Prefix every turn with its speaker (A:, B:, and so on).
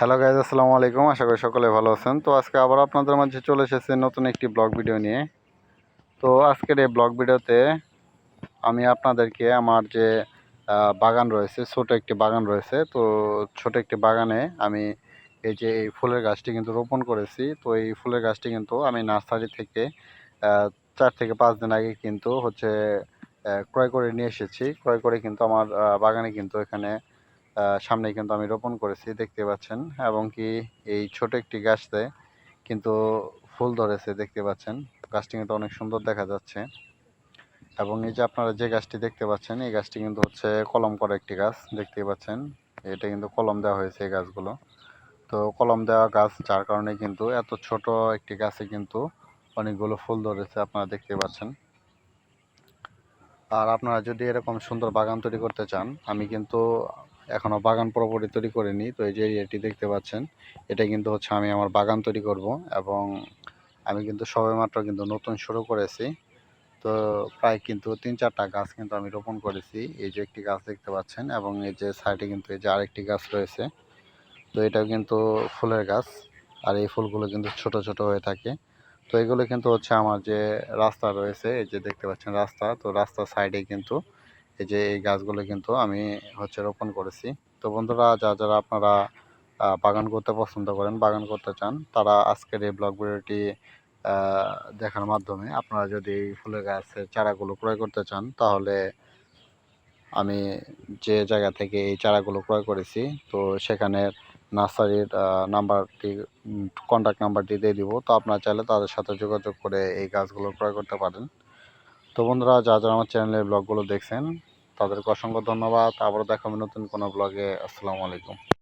A: Hello guys আসসালামু আলাইকুম। আশা করি সকলে ভালো আছেন। তো আজকে আবার আপনাদের মাঝে চলে এসেছে নতুন একটি ব্লগ ভিডিও নিয়ে। তো আজকের এই ব্লগ ভিডিওতে আমি আপনাদেরকে আমার যে বাগান রয়েছে, ছোট একটি বাগান রয়েছে। তো ছোট একটি বাগানে আমি এই যে, এই ফুলের গাছটি কিন্তু রোপণ করেছি। তো এই ফুলের গাছটি কিন্তু আমি নার্সারি থেকে চার থেকে পাঁচ দিন আগে কিন্তু হচ্ছে ক্রয় করে নিয়ে এসেছি। ক্রয় করে কিন্তু আমার বাগানে কিন্তু এখানে সামনে কিন্তু আমি রোপণ করেছি, দেখতে পাচ্ছেন। এবং কি এই ছোট একটি গাছতে কিন্তু ফুল ধরেছে, দেখতে পাচ্ছেন। গাছটি কিন্তু অনেক সুন্দর দেখা যাচ্ছে। এবং এই যে আপনারা যে গাছটি দেখতে পাচ্ছেন, এই গাছটি কিন্তু হচ্ছে কলম করা একটি গাছ, দেখতেই পাচ্ছেন। এটা কিন্তু কলম দেওয়া হয়েছে এই গাছগুলো। তো কলম দেওয়া গাছ, যার কারণে কিন্তু এত ছোট একটি গাছে কিন্তু অনেকগুলো ফুল ধরেছে, আপনারা দেখতে পাচ্ছেন। আর আপনারা যদি এরকম সুন্দর বাগান তৈরি করতে চান, আমি কিন্তু এখনও বাগান পুরোপুরি তৈরি করিনি। তো এই যে এরিয়াটি দেখতে পাচ্ছেন, এটা কিন্তু হচ্ছে আমি আমার বাগান তৈরি করব এবং আমি কিন্তু সবেমাত্র কিন্তু নতুন শুরু করেছি। তো প্রায় কিন্তু তিন চারটা গাছ কিন্তু আমি রোপণ করেছি। এই যে একটি গাছ দেখতে পাচ্ছেন এবং এই যে সাইডে কিন্তু এই যে আরেকটি গাছ রয়েছে। তো এটাও কিন্তু ফুলের গাছ আর এই ফুলগুলো কিন্তু ছোট ছোট হয়ে থাকে। তো এগুলো কিন্তু হচ্ছে আমার যে রাস্তা রয়েছে, এই যে দেখতে পাচ্ছেন রাস্তা। তো রাস্তার সাইডে কিন্তু এই যে এই গাছগুলো কিন্তু আমি হচ্ছে রোপণ করেছি। তো বন্ধুরা যা যারা আপনারা বাগান করতে পছন্দ করেন, বাগান করতে চান, তারা আজকের এই ব্লগ ভিডিওটি দেখার মাধ্যমে আপনারা যদি এই ফুলের গাছের চারাগুলো ক্রয় করতে চান, তাহলে আমি যে জায়গা থেকে এই চারাগুলো ক্রয় করেছি, তো সেখানে নার্সারির নাম্বারটি কন্ট্যাক্ট নাম্বারটি দিয়ে দিব। তো আপনারা চাইলে তাদের সাথে যোগাযোগ করে এই গাছগুলো ক্রয় করতে পারেন। তো বন্ধুরা যা যারা আমার চ্যানেলের ব্লগগুলো দেখছেন, তাদেরকে অসংখ্য ধন্যবাদ। আবারও দেখাবে নতুন কোনো ব্লগে। আসসালামু আলাইকুম।